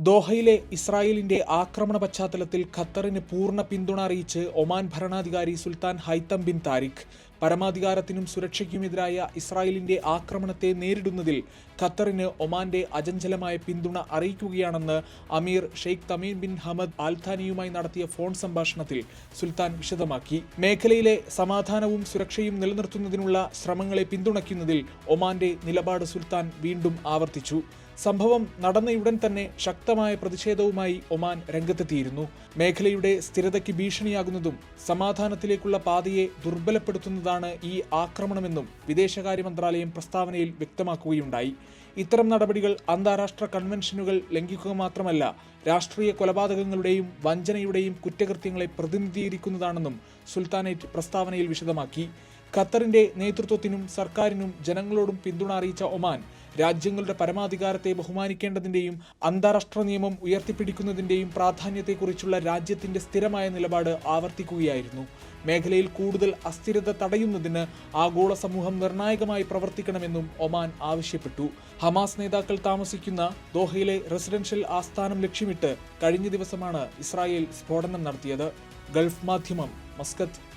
ദോഹയിലെ ഇസ്രായേലിന്റെ ആക്രമണ പശ്ചാത്തലത്തിൽ ഖത്തറിന് പൂർണ പിന്തുണ അറിയിച്ച് ഒമാൻ ഭരണാധികാരി സുൽത്താൻ ഹൈത്തം ബിൻ താരിഖ് പരമാധികാരത്തിനും സുരക്ഷയ്ക്കുമെതിരായ ഇസ്രായേലിന്റെ ആക്രമണത്തെ നേരിടുന്നതിൽ ഖത്തറിന് ഒമാന്റെ അചഞ്ചലമായ പിന്തുണ അറിയിക്കുകയാണെന്ന് അമീർ ഷെയ്ഖ് തമീം ബിൻ ഹമദ് ആൽഥാനിയുമായി നടത്തിയ ഫോൺ സംഭാഷണത്തിൽ സുൽത്താൻ വിശദമാക്കി. മേഖലയിലെ സമാധാനവും സുരക്ഷയും നിലനിർത്തുന്നതിനുള്ള ശ്രമങ്ങളെ പിന്തുണയ്ക്കുന്നതിൽ ഒമാന്റെ നിലപാട് സുൽത്താൻ വീണ്ടും ആവർത്തിച്ചു. സംഭവം നടന്നയുടൻ തന്നെ ശക്തമായ പ്രതിഷേധവുമായി ഒമാൻ രംഗത്തെത്തിയിരുന്നു. മേഖലയുടെ സ്ഥിരതയ്ക്ക് ഭീഷണിയാകുന്നതും സമാധാനത്തിലേക്കുള്ള പാതയെ ദുർബലപ്പെടുത്തുന്നതാണ് ഈ ആക്രമണമെന്നും വിദേശകാര്യ മന്ത്രാലയം പ്രസ്താവനയിൽ വ്യക്തമാക്കുകയുണ്ടായി. ഇത്തരം നടപടികൾ അന്താരാഷ്ട്ര കൺവെൻഷനുകൾ ലംഘിക്കുക മാത്രമല്ല രാഷ്ട്രീയ കൊലപാതകങ്ങളുടെയും വഞ്ചനയുടെയും കുറ്റകൃത്യങ്ങളെ പ്രതിനിധീകരിക്കുന്നതാണെന്നും സുൽത്താനേറ്റ് പ്രസ്താവനയിൽ വിശദമാക്കി. ഖത്തറിന്റെ നേതൃത്വത്തിനും സർക്കാരിനും ജനങ്ങളോടും പിന്തുണ അറിയിച്ച ഒമാൻ രാജ്യങ്ങളുടെ പരമാധികാരത്തെ ബഹുമാനിക്കേണ്ടതിന്റെയും അന്താരാഷ്ട്ര നിയമം ഉയർത്തിപ്പിടിക്കുന്നതിന്റെയും പ്രാധാന്യത്തെക്കുറിച്ചുള്ള രാജ്യത്തിന്റെ സ്ഥിരമായ നിലപാട് ആവർത്തിക്കുകയായിരുന്നു. മേഖലയിൽ കൂടുതൽ അസ്ഥിരത തടയുന്നതിന് ആഗോള സമൂഹം നിർണായകമായി പ്രവർത്തിക്കണമെന്നും ഒമാൻ ആവശ്യപ്പെട്ടു. ഹമാസ് നേതാക്കൾ താമസിക്കുന്ന ദോഹയിലെ റെസിഡൻഷ്യൽ ആസ്ഥാനം ലക്ഷ്യമിട്ട് കഴിഞ്ഞ ദിവസമാണ് ഇസ്രായേൽ സ്ഫോടനം നടത്തിയത്. ഗൾഫ് മാധ്യമം മസ്കത്ത്